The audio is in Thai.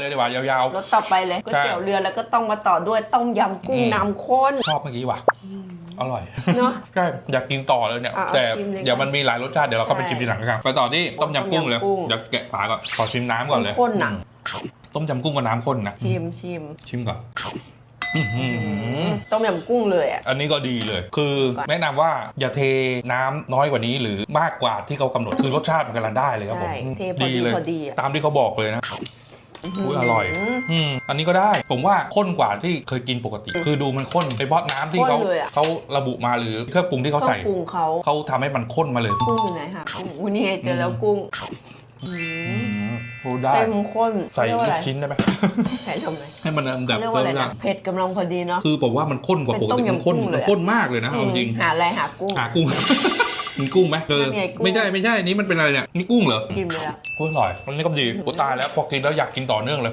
เลยดีกว่ายาว รสต่อไปเลยก๋วยใช่เตี๋ยวเรือแล้วก็ต้องมาต่อด้วยต้มยำกุ้งอืม น้ำข้น ๆ ชอบเมื่อกี้ว่ะ อร่อย เนาะ ใช่ อยากกินต่อเลยเนี่ย อะแต่เอาชิมเลยเดี๋ยวมันมีหลายรสชาติ เดี๋ยวเราก็ไปใช่ชิมทีหลังกันไปต่อที่ต้มยำกุ้งเลย ต้มยำกุ้งเดี๋ยวแกะฝาก่อน ขอชิมน้ำก่อนเลยข้นน่ะ อืมต้มยำกุ้งกับน้ำข้นนะ ชิมชิมชิมก่อนอื้อหือต้มยำกุ้งเลยอะ อันนี้ก็ดีเลย คือแนะนำว่าอย่าเทน้ำน้อยกว่านี้หรือมากกว่าที่เขากำหนด คือรสชาติมันกำลังได้เลยครับผมใช่เทพอดีเลย พอดีอะ ตามที่เขาบอกเลยนะ อุ้ยอร่อยอืมอันนี้ก็ได้ ผมว่าข้นกว่าที่เคยกินปกติ คือดูมันข้นไปเพราะน้ำที่เขาข้นเลยอะ เขาระบุมาหรือเครื่องปรุงที่เขาต้องใส่ปรุงเขาเขาทำให้มันข้นมาเลยกุ้งอยู่ไหนคะกุ้งอุ้ยนี่ไงเจอแล้วกุ้งอือืมมโอ้ได้เต็มข้นใส่เรียกลูว่าอะไรกชิ้นได้ไหม ใส่ทำไมให้มันแบบเรียกว่าอะไรเตินะมเผ็ดกำลังพอดีเนาะ คือผมว่ามันข้นกว่าปกติเป็นต้มยำมันข้นกุ้งเลยมันอะข้นมากเลยนะเอาจริงหาอะไรหากุ้ง หากุ้ง มีกุ้งไหมเออนั่นไงกุ้ง ไม่ใช่ไม่ใช่นี่มันเป็นอะไรเนี่ยนี่กุ้งเหรอกินไปแล้วโอ้ยอร่อยอันนี้ก็ดีโอ้ตายแล้ว พอกินแล้วอยากกินต่อเนื่องเลย